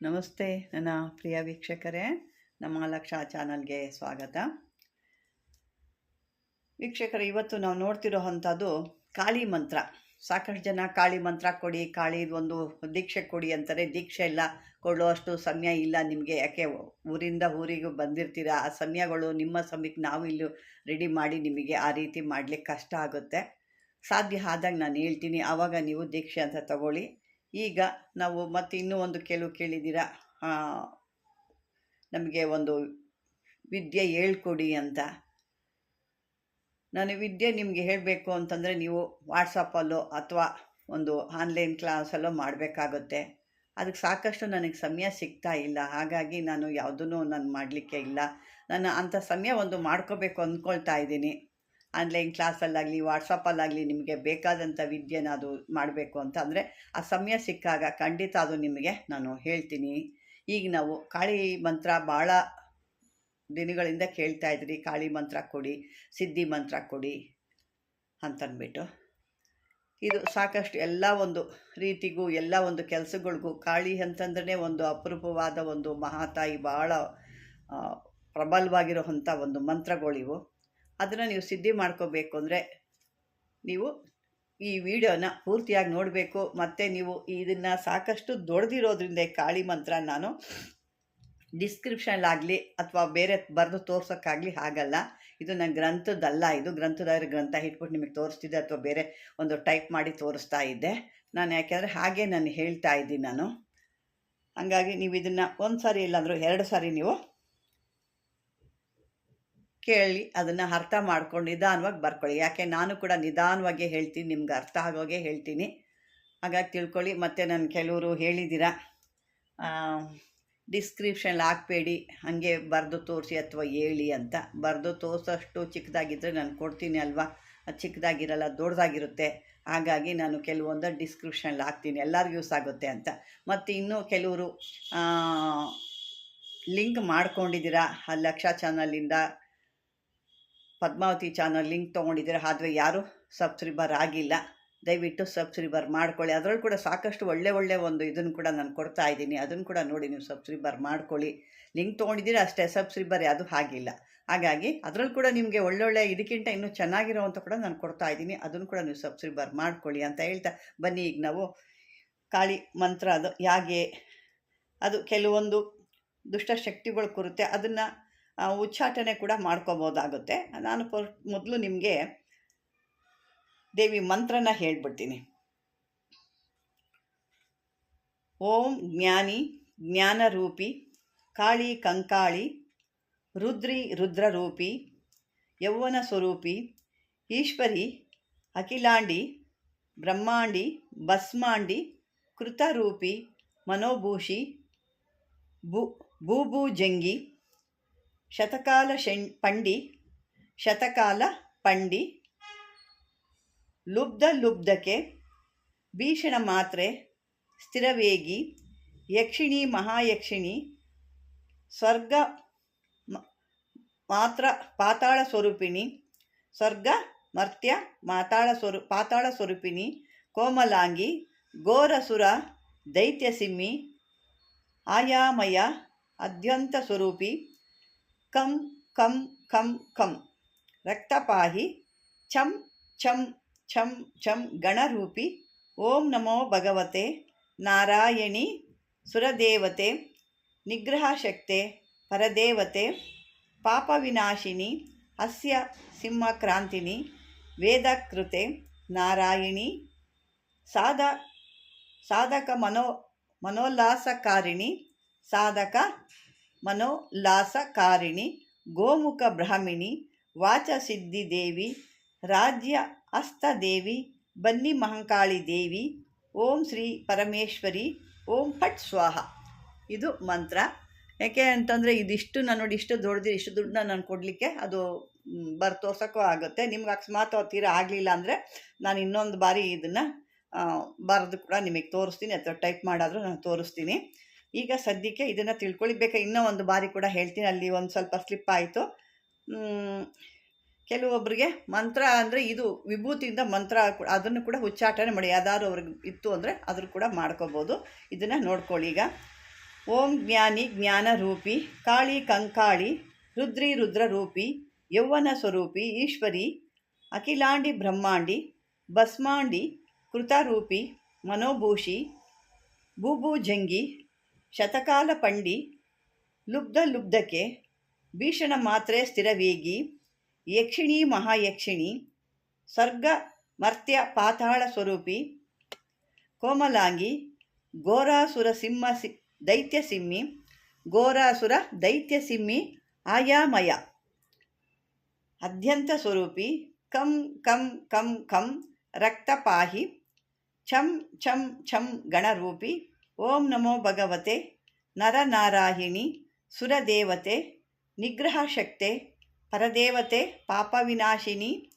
ನಮಸ್ತೆ ನನ್ನ ಪ್ರಿಯ ವೀಕ್ಷಕರೇ, ನಮ್ಮ ಲಕ್ಷ ಚಾನಲ್ಗೆ ಸ್ವಾಗತ. ವೀಕ್ಷಕರೇ, ಇವತ್ತು ನಾವು ನೋಡ್ತಿರೋ ಅಂಥದ್ದು ಕಾಳಿ ಮಂತ್ರ. ಸಾಕಷ್ಟು ಜನ ಕಾಳಿ ಮಂತ್ರ ಕೊಡಿ, ಕಾಳಿ ಒಂದು ದೀಕ್ಷೆ ಕೊಡಿ ಅಂತಾರೆ. ದೀಕ್ಷೆ ಎಲ್ಲ ಕೊಡುವಷ್ಟು ಸಮಯ ಇಲ್ಲ ನಿಮಗೆ. ಯಾಕೆ, ಊರಿಂದ ಊರಿಗೂ ಬಂದಿರ್ತೀರ? ಆ ಸಮಯಗಳು ನಿಮ್ಮ ಸಮಯಕ್ಕೆ ನಾವು ಇಲ್ಲಿ ರೆಡಿ ಮಾಡಿ ನಿಮಗೆ ಆ ರೀತಿ ಮಾಡಲಿಕ್ಕೆ ಕಷ್ಟ ಆಗುತ್ತೆ. ಸಾಧ್ಯ ಆದಾಗ ನಾನು ಹೇಳ್ತೀನಿ, ಆವಾಗ ನೀವು ದೀಕ್ಷೆ ಅಂತ ತಗೊಳ್ಳಿ. ಈಗ ನಾವು ಮತ್ತೆ ಇನ್ನೂ ಒಂದು ಕೆಲವು ಕೇಳಿದ್ದೀರ? ನಮಗೆ ಒಂದು ವಿದ್ಯೆ ಹೇಳ್ಕೊಡಿ ಅಂತ. ನಾನು ವಿದ್ಯೆ ನಿಮಗೆ ಹೇಳಬೇಕು ಅಂತಂದರೆ ನೀವು ವಾಟ್ಸಪ್ಪಲ್ಲೋ ಅಥವಾ ಒಂದು ಆನ್ಲೈನ್ ಕ್ಲಾಸಲ್ಲೋ ಮಾಡಬೇಕಾಗುತ್ತೆ. ಅದಕ್ಕೆ ಸಾಕಷ್ಟು ನನಗೆ ಸಮಯ ಸಿಗ್ತಾ ಇಲ್ಲ. ಹಾಗಾಗಿ ನಾನು ಯಾವುದೂ ನಾನು ಮಾಡಲಿಕ್ಕೆ ಇಲ್ಲ. ನಾನು ಅಂಥ ಸಮಯ ಒಂದು ಮಾಡ್ಕೋಬೇಕು ಅಂದ್ಕೊಳ್ತಾ ಇದ್ದೀನಿ. ಆನ್ಲೈನ್ ಕ್ಲಾಸಲ್ಲಾಗಲಿ, ವಾಟ್ಸಪ್ಪಲ್ಲಾಗಲಿ ನಿಮಗೆ ಬೇಕಾದಂಥ ವಿದ್ಯೆನ ಅದು ಮಾಡಬೇಕು ಅಂತ ಅಂದರೆ ಆ ಸಮಯ ಸಿಕ್ಕಾಗ ಖಂಡಿತ ಅದು ನಿಮಗೆ ನಾನು ಹೇಳ್ತೀನಿ. ಈಗ ನಾವು ಕಾಳಿ ಮಂತ್ರ ಭಾಳ ದಿನಗಳಿಂದ ಕೇಳ್ತಾ ಇದ್ರಿ. ಕಾಳಿ ಮಂತ್ರ ಕೊಡಿ, ಸಿದ್ಧಿ ಮಂತ್ರ ಕೊಡಿ ಅಂತಂದ್ಬಿಟ್ಟು. ಇದು ಸಾಕಷ್ಟು ಎಲ್ಲ ಒಂದು ರೀತಿಗೂ, ಎಲ್ಲ ಒಂದು ಕೆಲಸಗಳಿಗೂ ಕಾಳಿ ಅಂತಂದ್ರೆ ಒಂದು ಅಪರೂಪವಾದ ಒಂದು ಮಹಾತಾಯಿ ಭಾಳ ಪ್ರಬಲವಾಗಿರೋ ಪ್ರಬಲವಾಗಿರೋವಂಥ ಒಂದು ಮಂತ್ರಗಳಿವು. ಅದನ್ನು ನೀವು ಸಿದ್ಧಿ ಮಾಡ್ಕೋಬೇಕು ಅಂದರೆ ನೀವು ಈ ವಿಡಿಯೋನ ಪೂರ್ತಿಯಾಗಿ ನೋಡಬೇಕು. ಮತ್ತು ನೀವು ಇದನ್ನು ಸಾಕಷ್ಟು ದೊಡ್ದಿರೋದ್ರಿಂದ ಕಾಳಿ ಮಂತ್ರ ನಾನು ಡಿಸ್ಕ್ರಿಪ್ಷನ್ಲಾಗಲಿ ಅಥವಾ ಬೇರೆ ಬರೆದು ತೋರ್ಸೋಕ್ಕಾಗಲಿ ಆಗಲ್ಲ. ಇದು ನನ್ನ ಗ್ರಂಥದಲ್ಲ, ಇದು ಗ್ರಂಥದಾರ ಗ್ರಂಥ ಇಟ್ಬಿಟ್ಟು ನಿಮಗೆ ತೋರಿಸ್ತಿದ್ದೆ ಅಥವಾ ಬೇರೆ ಒಂದು ಟೈಪ್ ಮಾಡಿ ತೋರಿಸ್ತಾ ಇದ್ದೆ. ನಾನು ಯಾಕೆಂದರೆ ಹಾಗೆ ನಾನು ಹೇಳ್ತಾ ಇದ್ದೀನಿ ನಾನು. ಹಾಗಾಗಿ ನೀವು ಇದನ್ನು ಒಂದು ಸಾರಿ ಇಲ್ಲಾಂದರೂ ಎರಡು ಸಾರಿ ನೀವು ಕೇಳಿ ಅದನ್ನು ಅರ್ಥ ಮಾಡ್ಕೊಂಡು ನಿಧಾನವಾಗಿ ಬರ್ಕೊಳ್ಳಿ. ಯಾಕೆ ನಾನು ಕೂಡ ನಿಧಾನವಾಗಿ ಹೇಳ್ತೀನಿ, ನಿಮ್ಗೆ ಅರ್ಥ ಆಗೋಗೆ ಹೇಳ್ತೀನಿ. ಹಾಗಾಗಿ ತಿಳ್ಕೊಳ್ಳಿ. ಮತ್ತು ನಾನು ಕೆಲವರು ಹೇಳಿದ್ದೀರ ಡಿಸ್ಕ್ರಿಪ್ಷನ್ ಹಾಕ್ಬೇಡಿ, ಹಾಗೆ ಬರೆದು ತೋರಿಸಿ ಅಥವಾ ಹೇಳಿ ಅಂತ. ಬರೆದು ತೋರಿಸೋಷ್ಟು ಚಿಕ್ಕದಾಗಿದ್ದರೆ ನಾನು ಕೊಡ್ತೀನಿ ಅಲ್ವಾ? ಅದು ಚಿಕ್ಕದಾಗಿರಲ್ಲ, ದೊಡ್ಡದಾಗಿರುತ್ತೆ. ಹಾಗಾಗಿ ನಾನು ಕೆಲವೊಂದು ಡಿಸ್ಕ್ರಿಪ್ಷನ್ ಹಾಕ್ತೀನಿ. ಎಲ್ಲರಿಗೂ ಯೂಸ್ ಆಗುತ್ತೆ ಅಂತ. ಮತ್ತು ಇನ್ನೂ ಕೆಲವರು ಲಿಂಕ್ ಮಾಡ್ಕೊಂಡಿದ್ದೀರಾ, ಆ ಲಕ್ಷ ಚಾನಲಿಂದ? ಪದ್ಮಾವತಿ ಚಾನಲ್ ಲಿಂಕ್ ತೊಗೊಂಡಿದ್ದೀರ, ಆದರೆ ಯಾರೂ ಸಬ್ಸ್ಕ್ರೈಬರ್ ಆಗಿಲ್ಲ. ದಯವಿಟ್ಟು ಸಬ್ಸ್ಕ್ರೈಬರ್ ಮಾಡ್ಕೊಳ್ಳಿ. ಅದರಲ್ಲೂ ಕೂಡ ಸಾಕಷ್ಟು ಒಳ್ಳೆ ಒಳ್ಳೆ ಒಂದು ಇದನ್ನು ಕೂಡ ನಾನು ಕೊಡ್ತಾ ಇದ್ದೀನಿ. ಅದನ್ನು ಕೂಡ ನೋಡಿ ನೀವು ಸಬ್ಸ್ಕ್ರೈಬರ್ ಮಾಡ್ಕೊಳ್ಳಿ. ಲಿಂಕ್ ತೊಗೊಂಡಿದ್ದೀರಾ ಅಷ್ಟೇ ಸಬ್ಸ್ಕ್ರೈಬರ್ ಯಾವುದು ಆಗಿಲ್ಲ. ಹಾಗಾಗಿ ಅದರಲ್ಲೂ ಕೂಡ ನಿಮಗೆ ಒಳ್ಳೊಳ್ಳೆ ಇದಕ್ಕಿಂತ ಇನ್ನೂ ಚೆನ್ನಾಗಿರೋವಂಥ ಕೂಡ ನಾನು ಕೊಡ್ತಾ ಇದ್ದೀನಿ. ಅದನ್ನು ಕೂಡ ನೀವು ಸಬ್ಸ್ಕ್ರೈಬರ್ ಮಾಡ್ಕೊಳ್ಳಿ ಅಂತ ಹೇಳ್ತಾ ಬನ್ನಿ. ಈಗ ನಾವು ಕಾಳಿ ಮಂತ್ರ ಅದು ಹೇಗೆ ಅದು ಕೆಲವೊಂದು ದುಷ್ಟಶಕ್ತಿಗಳು ಕುರುತ್ತೆ ಅದನ್ನು ಉಚ್ಚಾಟನೆ ಕೂಡ ಮಾಡ್ಕೋಬೋದಾಗುತ್ತೆ. ನಾನು ಮೊದಲು ನಿಮಗೆ ದೇವಿ ಮಂತ್ರನ ಹೇಳ್ಬಿಡ್ತೀನಿ. ಓಂ ಜ್ಞಾನಿ ಜ್ಞಾನರೂಪಿ ಕಾಳಿ ಕಂಕಾಳಿ ರುದ್ರಿ ರುದ್ರರೂಪಿ ಯೌವನ ಸ್ವರೂಪಿ ಈಶ್ವರಿ ಅಖಿಲಾಂಡಿ ಬ್ರಹ್ಮಾಂಡಿ ಭಸ್ಮಾಂಡಿ ಕೃತರೂಪಿ ಮನೋಭೂಷಿ ಭೂ, ಭೂಭುಜಂಗಿ ಶತಕಾಲ ಶೆಣ್ ಪಂಡಿ, ಶತಕಾಲ ಪಂಡಿ, ಲುಬ್ಧ ಲುಬ್ಧಕೆ ಭೀಷಣ ಮಾತ್ರೆ, ಸ್ಥಿರವೇಗಿ, ಯಕ್ಷಿಣಿ ಮಹಾಯಕ್ಷಿಣಿ, ಸ್ವರ್ಗ ಮಾತ್ರ ಪಾತಾಳ ಸ್ವರೂಪಿಣಿ, ಸ್ವರ್ಗ ಮರ್ತ್ಯ ಮಾತಾಳ ಸ್ವರೂ, ಪಾತಾಳ ಸ್ವರೂಪಿಣಿ, ಕೋಮಲಾಂಗಿ, ಘೋರಸುರ, ದೈತ್ಯಸಿಮ್ಮಿ, ಆಯಾಮಯ ಅದ್ಯಂತ ಸ್ವರೂಪಿ ಕಂ ಕಂ ಕಂ ಕಂ ರಕ್ತಪಾಹಿ ಛಂ ಛಂ ಛಂ ಛಂ ಗಣರೂಪಿ ಓಂ ನಮೋ ಭಗವತೆ ನಾರಾಯಣಿ ಸುರದೇವತೆ ನಿಗ್ರಹಶಕ್ತೆ ಪರದೇವತೆ ಪಾಪವಿನಾಶಿನಿ ಅಸ್ಯ ಸಿಂಹಕ್ರಾಂತಿನಿ ವೇದಕೃತೆ ನಾರಾಯಣಿ ಸಾಧ ಸಾಧಕ ಮನೋ ಮನೋಲ್ಲಾಸಕಾರಿಣಿ ಸಾಧಕ ಮನೋಲ್ಲಾಸಕಾರಿಣಿ ಗೋಮುಖ ಬ್ರಾಹ್ಮಿಣಿ ದೇವಿ ರಾಜ್ಯ ಹಸ್ತದೇವಿ ಬನ್ನಿ ಮಹಂಕಾಳಿ ದೇವಿ ಓಂ ಶ್ರೀ ಪರಮೇಶ್ವರಿ ಓಂ ಫಟ್ ಸ್ವಾಹ. ಇದು ಮಂತ್ರ. ಯಾಕೆ ಅಂತಂದರೆ ಇದಿಷ್ಟು ನಾನು ನೋಡಿ ಇಷ್ಟು ದೊಡ್ಡದು ಇಷ್ಟು ದುಡ್ಡನ್ನ ನಾನು ಕೊಡಲಿಕ್ಕೆ ಅದು ಬರ್ತೋಸಕ್ಕೂ ಆಗುತ್ತೆ. ನಿಮ್ಗೆ ಅಕಸ್ಮಾತ್ ತೀರಾ ಆಗಲಿಲ್ಲ ಅಂದರೆ ನಾನು ಇನ್ನೊಂದು ಬಾರಿ ಇದನ್ನು ಬರೆದು ಕೂಡ ನಿಮಗೆ ತೋರಿಸ್ತೀನಿ. ಅಥವಾ ಟೈಪ್ ಮಾಡಾದರೂ ನಾನು ತೋರಿಸ್ತೀನಿ. ಈಗ ಸದ್ಯಕ್ಕೆ ಇದನ್ನು ತಿಳ್ಕೊಳ್ಳಿ ಬೇಕಾ ಇನ್ನೂ ಒಂದು ಬಾರಿ ಕೂಡ ಹೇಳ್ತೀನಿ. ಅಲ್ಲಿ ಒಂದು ಸ್ವಲ್ಪ ಸ್ಲಿಪ್ ಆಯಿತು. ಕೆಲವೊಬ್ಬರಿಗೆ ಮಂತ್ರ ಅಂದರೆ ಇದು ವಿಭೂತಿಯಿಂದ ಮಂತ್ರ ಅದನ್ನು ಕೂಡ ಉಚ್ಚಾಟನೆ ಮಾಡಿ. ಯಾವ್ದಾದ್ರು ಅವ್ರಿಗೆ ಇತ್ತು ಅಂದರೆ ಅದ್ರ ಕೂಡ ಮಾಡ್ಕೋಬೋದು. ಇದನ್ನು ನೋಡ್ಕೊಳ್ಳಿ ಈಗ. ಓಂ ಜ್ಞಾನಿ ಜ್ಞಾನ ರೂಪಿ, ಕಾಳಿ ಕಂಕಾಳಿ, ರುದ್ರಿ ರುದ್ರ ರೂಪಿ, ಯೌವನ ಸ್ವರೂಪಿ, ಈಶ್ವರಿ, ಅಖಿಲಾಂಡಿ ಬ್ರಹ್ಮಾಂಡಿ, ಭಸ್ಮಾಂಡಿ ಕೃತಾರೂಪಿ ಮನೋಭೂಷಿ ಬೂಬೂಜಂಗಿ ಶತಕಾಲ ಪಂಡಿ ಲುಬ್ಧ ಲುಬ್ಧಕ್ಕೆ ಭೀಷಣ ಮಾತ್ರೆ ಸ್ಥಿರವೇಗಿ ಯಕ್ಷಿಣಿ ಮಹಾಯಕ್ಷಿಣಿ ಸರ್ಗ ಮರ್ತ್ಯ ಪಾತಾಳ ಸ್ವರೂಪಿ ಕೋಮಲಾಂಗಿ ಘೋರಾಸುರ ಸಿಂಹ ಸಿ ದೈತ್ಯ ಸಿಮ್ಮಿ ಘೋರಾಸುರ ದೈತ್ಯ ಸಿಮ್ಮಿ ಆಯಾಮಯ ಅದ್ಯಂತ ಸ್ವರೂಪಿ ಕಂ ಕಂ ಕಂ ಕಂ ರಕ್ತಪಾಹಿ ಛಂ ಛಂ ಛಂ ಗಣರೂಪಿ ಓಂ ನಮೋ ಭಗವತೆ, ನರನಾರಾಯಣಿ, ಸುರದೇವತೆ ನಿಗ್ರಹ ಶಕ್ತೆ ಪರದೇವತೆ, ಪಾಪವಿನಾಶಿನಿ,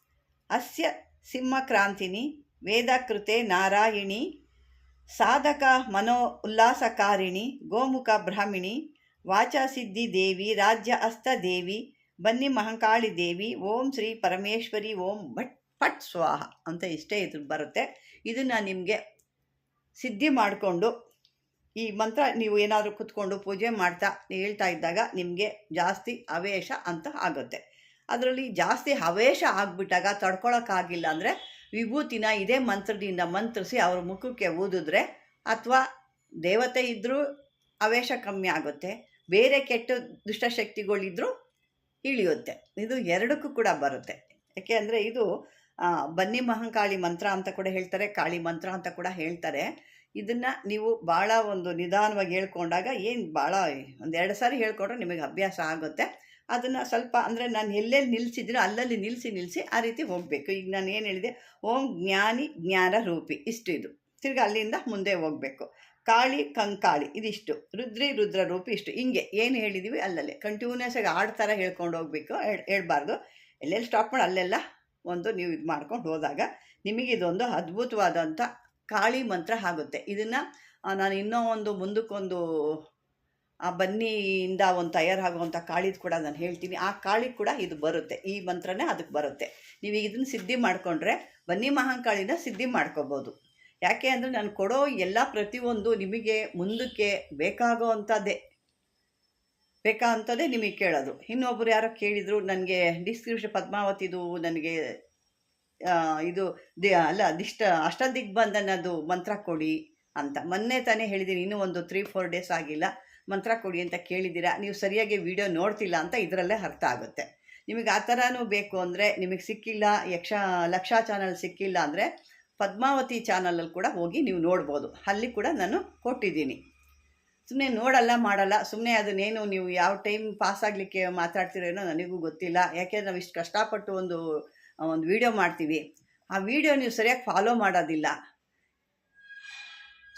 ಅಸ್ಯ ಸಿಂಹಕ್ರಾಂತಿನಿ, ವೇದಕೃತೆ ನಾರಾಯಣಿ, ಸಾಧಕ ಮನೋ ಉಲ್ಲಾಸಕಾರಿಣಿ, ಗೋಮುಖ ಬ್ರಾಹ್ಮಿಣಿ, ವಾಚಾಸಿದ್ಧಿ ದೇವಿ, ರಾಜ್ಯ ಅಸ್ತ ದೇವಿ, ಬನ್ನಿ ಮಹಂಕಾಳಿ ದೇವಿ, ಓಂ ಶ್ರೀ ಪರಮೇಶ್ವರಿ, ಓಂ ಭಟ್ ಪಟ್ ಸ್ವಾಹ ಅಂತ ಇಷ್ಟೇ ಇದು ಬರುತ್ತೆ. ಇದನ್ನು ನಿಮಗೆ ಸಿದ್ಧಿ ಮಾಡಿಕೊಂಡು ಈ ಮಂತ್ರ ನೀವು ಏನಾದರೂ ಕುತ್ಕೊಂಡು ಪೂಜೆ ಮಾಡ್ತಾ ಹೇಳ್ತಾ ಇದ್ದಾಗ ನಿಮಗೆ ಜಾಸ್ತಿ ಅವೇಶ ಅಂತ ಆಗುತ್ತೆ. ಅದರಲ್ಲಿ ಜಾಸ್ತಿ ಅವೇಶ ಆಗಿಬಿಟ್ಟಾಗ ತಡ್ಕೊಳಕ್ಕಾಗಿಲ್ಲ ಅಂದರೆ ವಿಭೂತಿನ ಇದೇ ಮಂತ್ರದಿಂದ ಮಂತ್ರಿಸಿ ಅವ್ರ ಮುಖಕ್ಕೆ ಊದಿದ್ರೆ ಅಥವಾ ದೇವತೆ ಇದ್ದರೂ ಅವೇಶ ಕಮ್ಮಿ ಆಗುತ್ತೆ, ಬೇರೆ ಕೆಟ್ಟ ದುಷ್ಟಶಕ್ತಿಗಳಿದ್ದರೂ ಇಳಿಯುತ್ತೆ. ಇದು ಎರಡಕ್ಕೂ ಕೂಡ ಬರುತ್ತೆ. ಯಾಕೆ ಅಂದರೆ ಇದು ಬನ್ನಿ ಮಹಂಕಾಳಿ ಮಂತ್ರ ಅಂತ ಕೂಡ ಹೇಳ್ತಾರೆ, ಕಾಳಿ ಮಂತ್ರ ಅಂತ ಕೂಡ ಹೇಳ್ತಾರೆ. ಇದನ್ನು ನೀವು ಭಾಳ ಒಂದು ನಿಧಾನವಾಗಿ ಹೇಳ್ಕೊಂಡಾಗ ಏನು ಭಾಳ ಒಂದು ಎರಡು ಸಾರಿ ಹೇಳ್ಕೊಂಡ್ರೆ ನಿಮಗೆ ಅಭ್ಯಾಸ ಆಗುತ್ತೆ. ಅದನ್ನು ಸ್ವಲ್ಪ ಅಂದರೆ ನಾನು ಎಲ್ಲೆಲ್ಲಿ ನಿಲ್ಸಿದ್ರು ಅಲ್ಲಲ್ಲಿ ನಿಲ್ಲಿಸಿ ನಿಲ್ಲಿಸಿ ಆ ರೀತಿ ಹೋಗಬೇಕು. ಈಗ ನಾನು ಏನು ಹೇಳಿದೆ? ಓಂ ಜ್ಞಾನಿ ಜ್ಞಾನ ರೂಪಿ ಇಷ್ಟು ಇದು. ತಿರ್ಗಿ ಅಲ್ಲಿಂದ ಮುಂದೆ ಹೋಗಬೇಕು. ಕಾಳಿ ಕಂಕಾಳಿ ಇದಿಷ್ಟು. ರುದ್ರಿ ರುದ್ರ ರೂಪಿ ಇಷ್ಟು. ಹಿಂಗೆ ಏನು ಹೇಳಿದ್ದೀವಿ ಅಲ್ಲಲ್ಲೇ. ಕಂಟಿನ್ಯೂಸ್ ಆಗಿ ಆಡ್ ಥರ ಹೇಳ್ಕೊಂಡು ಹೋಗಬೇಕು. ಹೇಳ್ಬಾರ್ದು. ಎಲ್ಲೆಲ್ಲಿ ಸ್ಟಾಪ್ ಮಾಡಿ, ಅಲ್ಲೆಲ್ಲ ಒಂದು ನೀವು ಇದು ಮಾಡ್ಕೊಂಡು ಹೋದಾಗ ನಿಮಗಿದೊಂದು ಅದ್ಭುತವಾದಂಥ ಕಾಳಿ ಮಂತ್ರ ಆಗುತ್ತೆ. ಇದನ್ನು ನಾನು ಇನ್ನೂ ಒಂದು ಮುಂದಕ್ಕೊಂದು, ಆ, ಬನ್ನಿಯಿಂದ ಒಂದು ತಯಾರಾಗುವಂಥ ಕಾಳಿದು ಕೂಡ ನಾನು ಹೇಳ್ತೀನಿ. ಆ ಕಾಳಿ ಕೂಡ ಇದು ಬರುತ್ತೆ. ಈ ಮಂತ್ರನೇ ಅದಕ್ಕೆ ಬರುತ್ತೆ. ನೀವು ಇದನ್ನು ಸಿದ್ಧಿ ಮಾಡಿಕೊಂಡ್ರೆ ಬನ್ನಿ ಮಹಾಂಕಾಳಿನ ಸಿದ್ಧಿ ಮಾಡ್ಕೋಬೋದು. ಯಾಕೆ ಅಂದರೆ ನಾನು ಕೊಡೋ ಎಲ್ಲ ಪ್ರತಿಯೊಂದು ನಿಮಗೆ ಮುಂದಕ್ಕೆ ಬೇಕಾಗೋ ಅಂಥದ್ದೇ ಬೇಕಾ ಅಂತದೇ ನಿಮಗೆ ಕೇಳೋದು. ಇನ್ನೊಬ್ಬರು ಯಾರೋ ಕೇಳಿದರು, ನನಗೆ ಡಿಸ್ಕ್ರಿಪ್ಷನ್ ಪದ್ಮಾವತಿದು, ನನಗೆ ಇದು ದಿ, ಅಲ್ಲ ಬಂದನ್ನ ಅಷ್ಟದಿಗ್ಬಂಧನದು ಮಂತ್ರ ಕೊಡಿ ಅಂತ. ಮೊನ್ನೆ ತಾನೇ ಹೇಳಿದ್ದೀನಿ ಇನ್ನೂ ಒಂದು ತ್ರೀ ಫೋರ್ ಡೇಸ್ ಆಗಿಲ್ಲ. ಮಂತ್ರ ಕೊಡಿ ಅಂತ ಕೇಳಿದ್ದೀರಾ? ನೀವು ಸರಿಯಾಗಿ ವಿಡಿಯೋ ನೋಡ್ತಿಲ್ಲ ಅಂತ ಇದರಲ್ಲೇ ಅರ್ಥ ಆಗುತ್ತೆ. ನಿಮಗೆ ಆ ಥರನೂ ಬೇಕು ಅಂದರೆ ನಿಮಗೆ ಸಿಕ್ಕಿಲ್ಲ, ಯಕ್ಷ, ಲಕ್ಷ ಚಾನಲ್ ಸಿಕ್ಕಿಲ್ಲ ಅಂದರೆ ಪದ್ಮಾವತಿ ಚಾನಲಲ್ಲಿ ಕೂಡ ಹೋಗಿ ನೀವು ನೋಡ್ಬೋದು. ಅಲ್ಲಿ ಕೂಡ ನಾನು ಕೊಟ್ಟಿದ್ದೀನಿ. ಸುಮ್ಮನೆ ನೋಡಲ್ಲ, ಮಾಡಲ್ಲ ಸುಮ್ಮನೆ ಅದನ್ನೇನು ನೀವು ಯಾವ ಟೈಮ್ ಪಾಸ್ ಆಗಲಿಕ್ಕೆ ಮಾತಾಡ್ತಿರೇನೋ ನನಗೂ ಗೊತ್ತಿಲ್ಲ. ಯಾಕೆಂದ್ರೆ ನಾವು ಇಷ್ಟು ಕಷ್ಟಪಟ್ಟು ಒಂದು ಒಂದು ವಿಡಿಯೋ ಮಾಡ್ತೀವಿ. ಆ ವಿಡಿಯೋ ನೀವು ಸರಿಯಾಗಿ ಫಾಲೋ ಮಾಡೋದಿಲ್ಲ.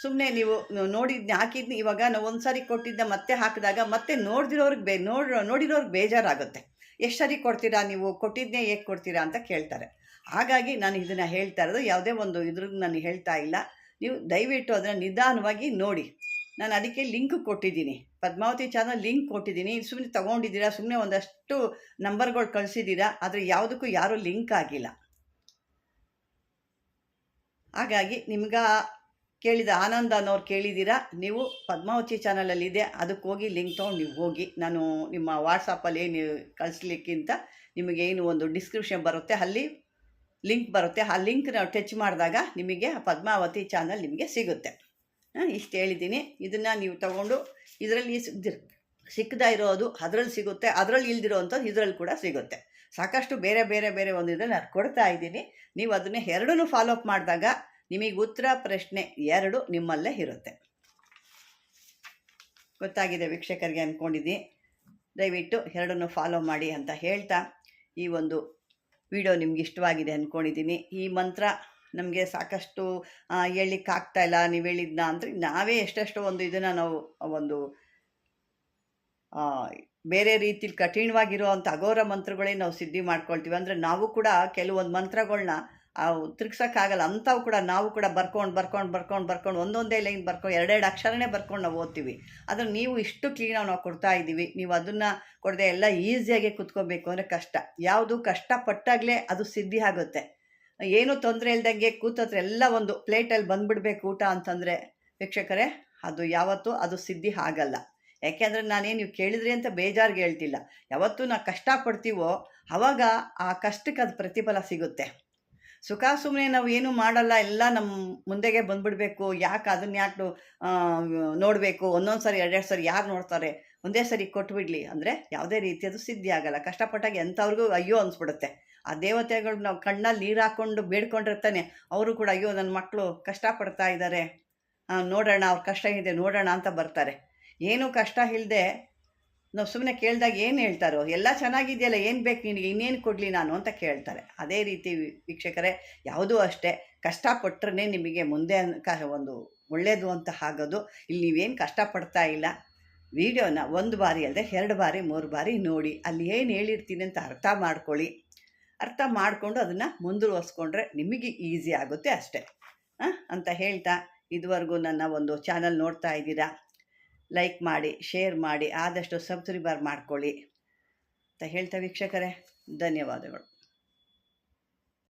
ಸುಮ್ಮನೆ ನೀವು ನೋಡಿದ್ನ, ಹಾಕಿದ್ನಿ, ಇವಾಗ ನಾವು ಒಂದು ಸಾರಿ ಕೊಟ್ಟಿದ್ದ ಮತ್ತೆ ಹಾಕಿದಾಗ ಮತ್ತೆ ನೋಡ್ದಿರೋರ್ಗೆ ಬೇ, ನೋಡ್, ನೋಡಿರೋರ್ಗೆ ಬೇಜಾರಾಗುತ್ತೆ. ಎಷ್ಟು ಸರಿ ಕೊಡ್ತೀರಾ ನೀವು? ಕೊಟ್ಟಿದ್ದನ್ನೇ ಹೇಗೆ ಕೊಡ್ತೀರಾ ಅಂತ ಕೇಳ್ತಾರೆ. ಹಾಗಾಗಿ ನಾನು ಇದನ್ನು ಹೇಳ್ತಾ ಇರೋದು, ಯಾವುದೇ ಒಂದು ಇದ್ರಿಗೆ ನಾನು ಹೇಳ್ತಾ ಇಲ್ಲ. ನೀವು ದಯವಿಟ್ಟು ಅದನ್ನು ನಿಧಾನವಾಗಿ ನೋಡಿ. ನಾನು ಅದಕ್ಕೆ ಲಿಂಕ್ ಕೊಟ್ಟಿದ್ದೀನಿ. ಪದ್ಮಾವತಿ ಚಾನಲ್ ಲಿಂಕ್ ಕೊಟ್ಟಿದ್ದೀನಿ. ಸುಮ್ಮನೆ ತೊಗೊಂಡಿದ್ದೀರಾ ಸುಮ್ಮನೆ ಒಂದಷ್ಟು ನಂಬರ್ಗಳು ಕಳಿಸಿದ್ದೀರಾ, ಆದರೆ ಯಾವುದಕ್ಕೂ ಯಾರೂ ಲಿಂಕ್ ಆಗಿಲ್ಲ. ಹಾಗಾಗಿ ನಿಮ್ಗೆ ಕೇಳಿದ ಆನಂದ ಅನ್ನೋರು ಕೇಳಿದ್ದೀರಾ, ನೀವು ಪದ್ಮಾವತಿ ಚಾನಲಲ್ಲಿದೆ ಅದಕ್ಕೆ ಹೋಗಿ ಲಿಂಕ್ ತೊಗೊಂಡು ನೀವು ಹೋಗಿ. ನಾನು ನಿಮ್ಮ ವಾಟ್ಸಪ್ಪಲ್ಲಿ ಏನು ಕಳಿಸ್ಲಿಕ್ಕಿಂತ ನಿಮಗೇನು ಒಂದು ಡಿಸ್ಕ್ರಿಪ್ಷನ್ ಬರುತ್ತೆ, ಅಲ್ಲಿ ಲಿಂಕ್ ಬರುತ್ತೆ. ಆ ಲಿಂಕ್ನ ಟಚ್ ಮಾಡಿದಾಗ ನಿಮಗೆ ಪದ್ಮಾವತಿ ಚಾನಲ್ ನಿಮಗೆ ಸಿಗುತ್ತೆ. ಇಷ್ಟು ಹೇಳಿದ್ದೀನಿ. ಇದನ್ನು ನೀವು ತಗೊಂಡು ಇದರಲ್ಲಿ ಸಿಕ್ಕದ ಇರೋದು ಅದರಲ್ಲಿ ಸಿಗುತ್ತೆ. ಅದರಲ್ಲಿ ಇಲ್ದಿರೋ ಅಂಥದ್ದು ಇದರಲ್ಲಿ ಕೂಡ ಸಿಗುತ್ತೆ. ಸಾಕಷ್ಟು ಬೇರೆ ಬೇರೆ ಬೇರೆ ಒಂದು ಇದನ್ನು ನಾನು ಕೊಡ್ತಾ ಇದ್ದೀನಿ. ನೀವು ಅದನ್ನೇ ಎರಡನ್ನೂ ಫಾಲೋ ಅಪ್ ಮಾಡಿದಾಗ ನಿಮಗೆ ಉತ್ತರ ಪ್ರಶ್ನೆ ಎರಡು ನಿಮ್ಮಲ್ಲೇ ಇರುತ್ತೆ. ಗೊತ್ತಾಗಿದೆ ವೀಕ್ಷಕರಿಗೆ ಅಂದ್ಕೊಂಡಿದ್ದೀನಿ ದಯವಿಟ್ಟು ಎರಡನ್ನು ಫಾಲೋ ಮಾಡಿ ಅಂತ ಹೇಳ್ತಾ ಈ ಒಂದು ವಿಡಿಯೋ ನಿಮ್ಗೆ ಇಷ್ಟವಾಗಿದೆ ಅಂದ್ಕೊಂಡಿದ್ದೀನಿ ಈ ಮಂತ್ರ ನಮಗೆ ಸಾಕಷ್ಟು ಹೇಳಲಿಕ್ಕೆ ಆಗ್ತಾ ಇಲ್ಲ, ನೀವು ಹೇಳಿದ್ನ ಅಂದರೆ ನಾವೇ ಎಷ್ಟೆಷ್ಟೋ ಒಂದು ಇದನ್ನು ನಾವು ಒಂದು ಬೇರೆ ರೀತಿಲಿ ಕಠಿಣವಾಗಿರುವಂಥ ಅಘೋರ ಮಂತ್ರಗಳೇ ನಾವು ಸಿದ್ಧಿ ಮಾಡ್ಕೊಳ್ತೀವಿ. ಅಂದರೆ ನಾವು ಕೂಡ ಕೆಲವೊಂದು ಮಂತ್ರಗಳನ್ನ ತಿರ್ಗ್ಸೋಕ್ಕಾಗಲ್ಲ, ಅಂಥವು ಕೂಡ ನಾವು ಕೂಡ ಬರ್ಕೊಂಡು ಬರ್ಕೊಂಡು ಬರ್ಕೊಂಡು ಬರ್ಕೊಂಡು ಒಂದೊಂದೇ ಲೈನ್ ಬರ್ಕೊಂಡು ಎರಡೆರಡು ಅಕ್ಷರನೇ ಬರ್ಕೊಂಡು ನಾವು ಓದ್ತೀವಿ. ಆದರೆ ನೀವು ಇಷ್ಟು ಕ್ಲೀನಾಗಿ ನಾವು ಕೊಡ್ತಾ ಇದ್ದೀವಿ. ನೀವು ಅದನ್ನು ಕೊಡದೆ ಎಲ್ಲ ಈಸಿಯಾಗಿ ಕುತ್ಕೋಬೇಕು. ಅಂದರೆ ಕಷ್ಟ. ಯಾವುದು ಕಷ್ಟಪಟ್ಟಾಗಲೇ ಅದು ಸಿದ್ಧಿ ಆಗುತ್ತೆ. ಏನೂ ತೊಂದರೆ ಇಲ್ದಂಗೆ ಕೂತತ್ರ ಎಲ್ಲ ಒಂದು ಪ್ಲೇಟಲ್ಲಿ ಬಂದ್ಬಿಡ್ಬೇಕು ಊಟ ಅಂತಂದರೆ. ವೀಕ್ಷಕರೇ, ಅದು ಯಾವತ್ತೂ ಅದು ಸಿದ್ಧಿ ಆಗಲ್ಲ. ಯಾಕೆಂದರೆ ನಾನೇನು ನೀವು ಕೇಳಿದ್ರಿ ಅಂತ ಬೇಜಾರಿಗೆ ಹೇಳ್ತಿಲ್ಲ. ಯಾವತ್ತೂ ನಾವು ಕಷ್ಟಪಡ್ತೀವೋ ಆವಾಗ ಆ ಕಷ್ಟಕ್ಕೆ ಅದು ಪ್ರತಿಫಲ ಸಿಗುತ್ತೆ. ಸುಖ ಸುಮ್ಮನೆ ನಾವು ಏನೂ ಮಾಡಲ್ಲ, ಎಲ್ಲ ನಮ್ಮ ಮುಂದೆಗೆ ಬಂದ್ಬಿಡ್ಬೇಕು. ಯಾಕೆ ಅದನ್ನ ಯಾಕೆ ನೋಡಬೇಕು. ಒಂದೊಂದು ಸರಿ, ಎರಡೆರಡು ಸರಿ ಯಾರು ನೋಡ್ತಾರೆ? ಒಂದೇ ಸರಿ ಕೊಟ್ಬಿಡ್ಲಿ. ಅಂದರೆ ಯಾವುದೇ ರೀತಿಯದು ಸಿದ್ಧಿ ಆಗಲ್ಲ. ಕಷ್ಟಪಟ್ಟಾಗ ಎಂಥವ್ರಿಗೂ ಅಯ್ಯೋ ಅನಿಸ್ಬಿಡುತ್ತೆ. ಆ ದೇವತೆಗಳು ನಾವು ಕಣ್ಣಲ್ಲಿ ನೀರು ಹಾಕ್ಕೊಂಡು ಬೇಡ್ಕೊಂಡಿರ್ತಾನೆ, ಅವರು ಕೂಡ ಅಯ್ಯೋ ನನ್ನ ಮಕ್ಕಳು ಕಷ್ಟಪಡ್ತಾ ಇದ್ದಾರೆ ನೋಡೋಣ, ಅವ್ರ ಕಷ್ಟ ಇದೆ, ನೋಡೋಣ ಅಂತ ಬರ್ತಾರೆ. ಏನೂ ಕಷ್ಟ ಇಲ್ಲದೆ ನಾವು ಸುಮ್ಮನೆ ಕೇಳಿದಾಗ ಏನು ಹೇಳ್ತಾರೋ, ಎಲ್ಲ ಚೆನ್ನಾಗಿದೆಯಲ್ಲ, ಏನು ಬೇಕು ನಿನಗೆ, ಇನ್ನೇನು ಕೊಡಲಿ ನಾನು ಅಂತ ಕೇಳ್ತಾರೆ. ಅದೇ ರೀತಿ ವೀಕ್ಷಕರೇ, ಯಾವುದೂ ಅಷ್ಟೇ ಕಷ್ಟಪಟ್ಟರೆ ನಿಮಗೆ ಮುಂದೆ ಕ, ಒಂದು ಒಳ್ಳೆಯದು ಅಂತ ಆಗೋದು ಇಲ್ಲಿ ನೀವೇನು ಕಷ್ಟಪಡ್ತಾ ಇಲ್ಲ. ವಿಡಿಯೋನ ಒಂದು ಬಾರಿ ಅಲ್ಲದೆ ಎರಡು ಬಾರಿ, ಮೂರು ಬಾರಿ ನೋಡಿ, ಅಲ್ಲಿ ಏನು ಹೇಳಿರ್ತೀನಿ ಅಂತ ಅರ್ಥ ಮಾಡ್ಕೊಳ್ಳಿ. ಅರ್ಥ ಮಾಡಿಕೊಂಡು ಅದನ್ನು ಮುಂದುವರ್ಸ್ಕೊಂಡ್ರೆ ನಿಮಗೆ ಈಸಿ ಆಗುತ್ತೆ ಅಷ್ಟೇ. ಅಂತ ಹೇಳ್ತಾ ಇದುವರೆಗೂ ನನ್ನ ಒಂದು ಚಾನಲ್ ನೋಡ್ತಾ ಇದ್ದೀರಾ? ಲೈಕ್ ಮಾಡಿ ಶೇರ್ ಮಾಡಿ, ಆದಷ್ಟು ಸಬ್ಸ್ಕ್ರೈಬರ್ ಮಾಡ್ಕೊಳ್ಳಿ ಅಂತ ಹೇಳ್ತಾ ವೀಕ್ಷಕರೇ, ಧನ್ಯವಾದಗಳು.